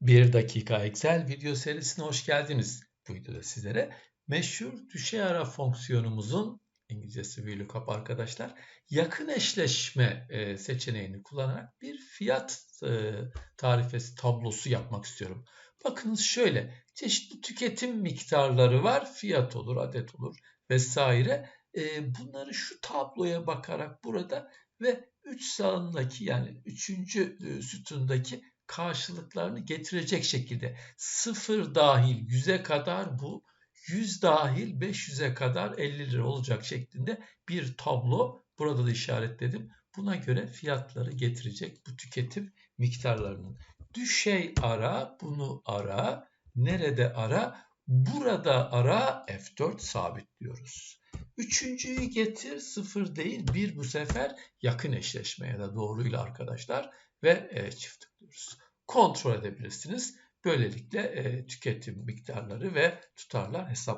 1 dakika Excel video serisine hoş geldiniz. Bu videoda sizlere meşhur düşey ara fonksiyonumuzun İngilizcesi VLOOKUP arkadaşlar yakın eşleşme e, seçeneğini kullanarak bir fiyat e, tarifesi tablosu yapmak istiyorum. Bakınız şöyle çeşitli tüketim miktarları var. Fiyat olur, adet olur vesaire. E, bunları şu tabloya bakarak burada ve 3 sağındaki yani 3. sütundaki karşılıklarını getirecek şekilde sıfır dahil 100'e kadar bu 100 dahil 500'e kadar 50 lira olacak şeklinde bir tablo burada da işaretledim. Buna göre fiyatları getirecek bu tüketim miktarlarının. Düşey ara, bunu ara, nerede ara? Burada ara F4 sabit diyoruz. Üçüncüyü getir sıfır değil bir bu sefer yakın eşleşme ya da doğruyla arkadaşlar ve e, çift tıklıyoruz. Kontrol edebilirsiniz. Böylelikle e, tüketim miktarları ve tutarlar hesap